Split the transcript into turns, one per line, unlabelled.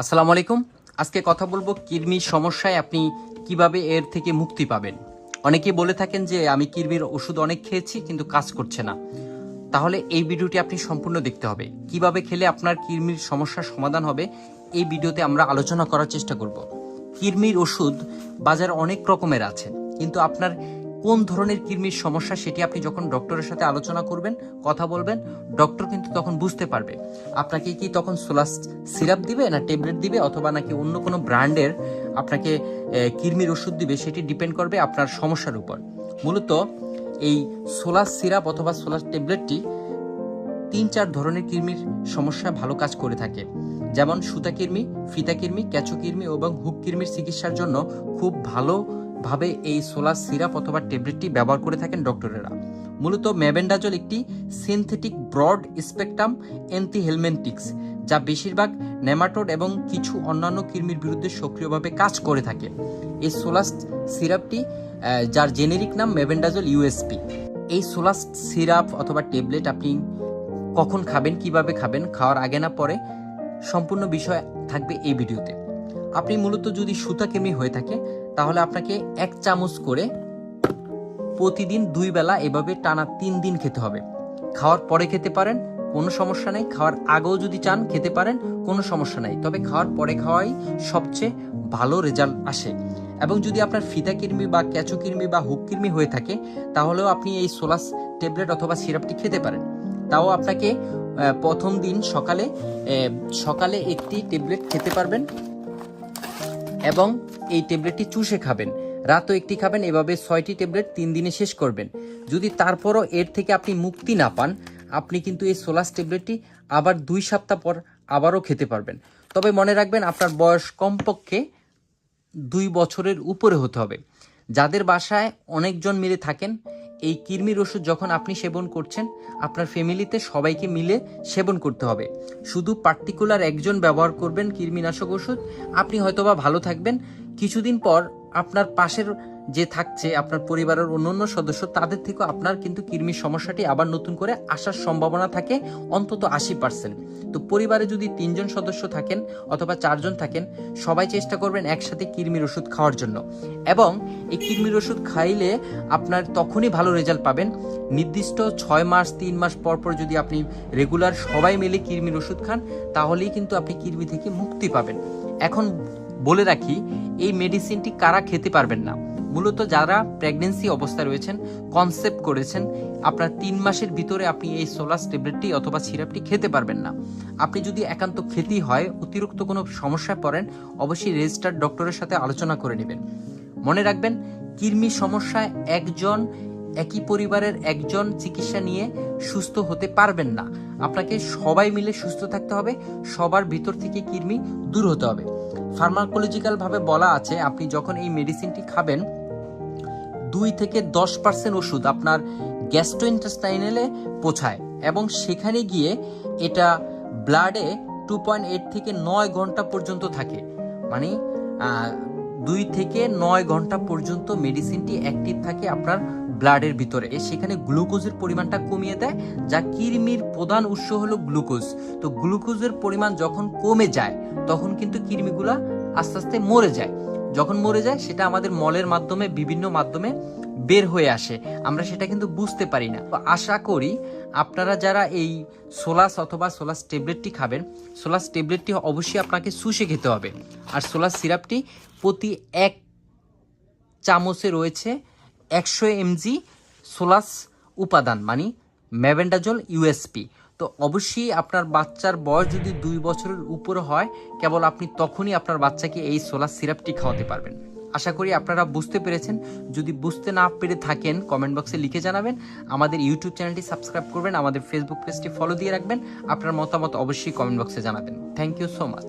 আসসালামু আলাইকুম। আজকে কথা বলব কিডনির সমস্যায় আপনি কীভাবে এর থেকে মুক্তি পাবেন। অনেকেই বলে থাকেন যে আমি কিডনির ওষুধ অনেক খেয়েছি কিন্তু কাজ করছে না। তাহলে এই ভিডিওটি আপনি সম্পূর্ণ দেখতে হবে। কীভাবে খেলে আপনার কিডনির সমস্যার সমাধান হবে, এই ভিডিওতে আমরা আলোচনা করার চেষ্টা করব। কিডনির ওষুধ বাজারে অনেক রকমের আছে, কিন্তু আপনার কোন ধরনের কিডনির সমস্যা সেটি আপনি যখন ডক্টরের সাথে আলোচনা করবেন, কথা বলবেন, ডক্টর কিন্তু তখন বুঝতে পারবে। আপনাকে কি তখন সোলাস সিরাপ দিবে না ট্যাবলেট দিবে অথবা নাকি অন্য কোনো ব্র্যান্ডের আপনাকে কিডনির ওষুধ দিবে সেটি ডিপেন্ড করবে আপনার সমস্যার উপর। মূলত এই সোলাস সিরাপ অথবা সোলাস ট্যাবলেটটি তিন চার ধরনের কৃমির সমস্যা ভালো কাজ করে থাকে। যেমন সুতা কৃমি, ফিতা কৃমি, ক্যাচো কৃমি এবং হুক কৃমির চিকিৎসার জন্য খুব ভালোভাবে এই সোলার সিরাপ অথবা ট্যাবলেটটি ব্যবহার করে থাকেন ডক্টরেরা। মূলত ম্যাবেন্ডাজল একটি সিনথেটিক ব্রড স্পেকট্রাম অ্যান্টিহেলমেন্টিক্স, যা বেশিরভাগ নেমাটোড এবং কিছু অন্যান্য কৃমির বিরুদ্ধে সক্রিয়ভাবে কাজ করে থাকে। এই সোলাস সিরাপটি যার জেনেরিক নাম মেভেন্ডাজল ইউএসপি এই সোলাস সিরাপ অথবা ট্যাবলেট আপনি কখন খাবেন, কীভাবে খাবেন, খাওয়ার আগে না পরে সম্পূর্ণ বিষয় থাকবে এই ভিডিওতে। আপনি মূলত যদি সুতা কেমি হয়ে থাকে তাহলে আপনাকে এক চামচ করে প্রতিদিন দুই বেলা এভাবে টানা তিন দিন খেতে হবে। খাওয়ার পরে খেতে পারেন, কোনো সমস্যা নেই। খাওয়ার আগেও যদি চান, খেতে পারেন, কোনো সমস্যা নেই। তবে খাওয়ার পরে খাওয়াই সবচেয়ে ভালো রেজাল্ট আসে। এবং যদি আপনার ফিতা কৃমি বা ক্যাচু কৃমি বা হুক কৃমি হয়ে থাকে, তাহলেও আপনি এই সোলাস ট্যাবলেট অথবা সিরাপটি খেতে পারেন। তাও আপনাকে প্রথম দিন সকালে সকালে একটি ট্যাবলেট খেতে পারবেন। এবং এই ট্যাবলেটটি চুষে খাবেন। রাতও একটি খাবেন, এভাবে ছয়টি ট্যাবলেট তিন দিনে শেষ করবেন। যদি তারপরও এর থেকে আপনি মুক্তি না পান, আপনি কিন্তু এই সোলাস ট্যাবলেটটি আবার দুই সপ্তাহ পর আবারও খেতে পারবেন। তবে মনে রাখবেন, আপনার বয়স কমপক্ষে দুই বছরের উপরে হতে হবে। যাদের বাসায় অনেকজন মিলে থাকেন, এই কিরমির ওষুধ যখন আপনি সেবন করছেন, আপনার ফ্যামিলিতে সবাইকে মিলে সেবন করতে হবে। শুধু পার্টিকুলার একজন ব্যবহার করবেন কৃমিনাশক ওষুধ, আপনি হয়তোবা ভালো থাকবেন কিছুদিন পর আপনার পাশের যে থাকছে, আপনার পরিবারের অন্যান্য সদস্য, তাদের থেকেও আপনার কিন্তু কৃমির সমস্যাটি আবার নতুন করে আসার সম্ভাবনা থাকে অন্তত আশি পার্সেন্ট। তো পরিবারে যদি তিনজন সদস্য থাকেন অথবা চারজন থাকেন, সবাই চেষ্টা করবেন একসাথে কৃমির ওষুধ খাওয়ার জন্য। এবং এই কৃমির ওষুধ খাইলে আপনার তখনই ভালো রেজাল্ট পাবেন। নির্দিষ্ট ছয় মাস, তিন মাস পর পর যদি আপনি রেগুলার সবাই মিলে কৃমির ওষুধ খান, তাহলেই কিন্তু আপনি কৃমি থেকে মুক্তি পাবেন। এখন বলে রাখি, এই মেডিসিনটি কারা খেতে পারবেন না। মূলত যারা প্রেগনেন্সি অবস্থায় রয়েছেন, কনসেপ্ট করেছেন, আপনার তিন মাসের ভিতরে আপনি এই সোলাস ট্যাবলেটটি অথবা সিরাপটি খেতে পারবেন না। আপনি যদি একান্ত খেতেই হয়, অতিরিক্ত কোনো সমস্যায় পড়েন, অবশ্যই রেজিস্টার্ড ডক্টরের সাথে আলোচনা করে নেবেন। মনে রাখবেন, কৃমি সমস্যায় একজন, একই পরিবারের একজন চিকিৎসা নিয়ে সুস্থ হতে পারবেন না। আপনাকে সবাই মিলে সুস্থ থাকতে হবে, সবার ভিতর থেকে কৃমি দূর হতে হবে। ফার্মাকোলজিক্যাল ভাবে বলা আছে, আপনি যখন এই মেডিসিনটি খাবেন, দুই থেকে দশ পার্সেন্ট ওষুধ আপনার গ্যাস্ট্রোইন্টেস্টাইনেলে পৌঁছায় এবং সেখানে গিয়ে এটা ব্লাডে টু পয়েন্ট এইট থেকে নয় ঘণ্টা পর্যন্ত থাকে। মানে দুই থেকে নয় ঘণ্টা পর্যন্ত মেডিসিনটি অ্যাক্টিভ থাকে আপনার ব্লাডের ভিতরে। সেখানে গ্লুকোজের পরিমাণটা কমিয়ে দেয়, যা কৃমির প্রধান উৎস হলো গ্লুকোজ। তো গ্লুকোজের পরিমাণ যখন কমে যায়, তখন কিন্তু কৃমিগুলা আস্তে আস্তে মরে যায়। যখন মরে যায়, সেটা আমাদের মলের মাধ্যমে, বিভিন্ন মাধ্যমে বের হয়ে আসে। আমরা সেটা কিন্তু বুঝতে পারি না। তো আশা করি আপনারা যারা এই সোলাস অথবা সোলাস ট্যাবলেটটি খাবেন, সোলাস ট্যাবলেটটি অবশ্যই আপনাকে শুষে খেতে হবে। আর সোলাস সিরাপটি প্রতি এক চামচে রয়েছে একশো এমজি সোলাস উপাদান মানে ম্যাভেন্ডাজল ইউএসপি তো অবশ্যই আপনার বাচ্চার বয়স যদি দুই বছরের উপরে হয়, কেবল আপনি তখনই আপনার বাচ্চাকে এই সোলার সিরাপটি খাওয়াতে পারবেন। আশা করি আপনারা বুঝতে পেরেছেন। যদি বুঝতে না পেরে থাকেন, কমেন্ট বক্সে লিখে জানাবেন। আমাদের ইউটিউব চ্যানেলটি সাবস্ক্রাইব করবেন, আমাদের ফেসবুক পেজটি ফলো দিয়ে রাখবেন। আপনার মতামত অবশ্যই কমেন্ট বক্সে জানাবেন। Thank you so much.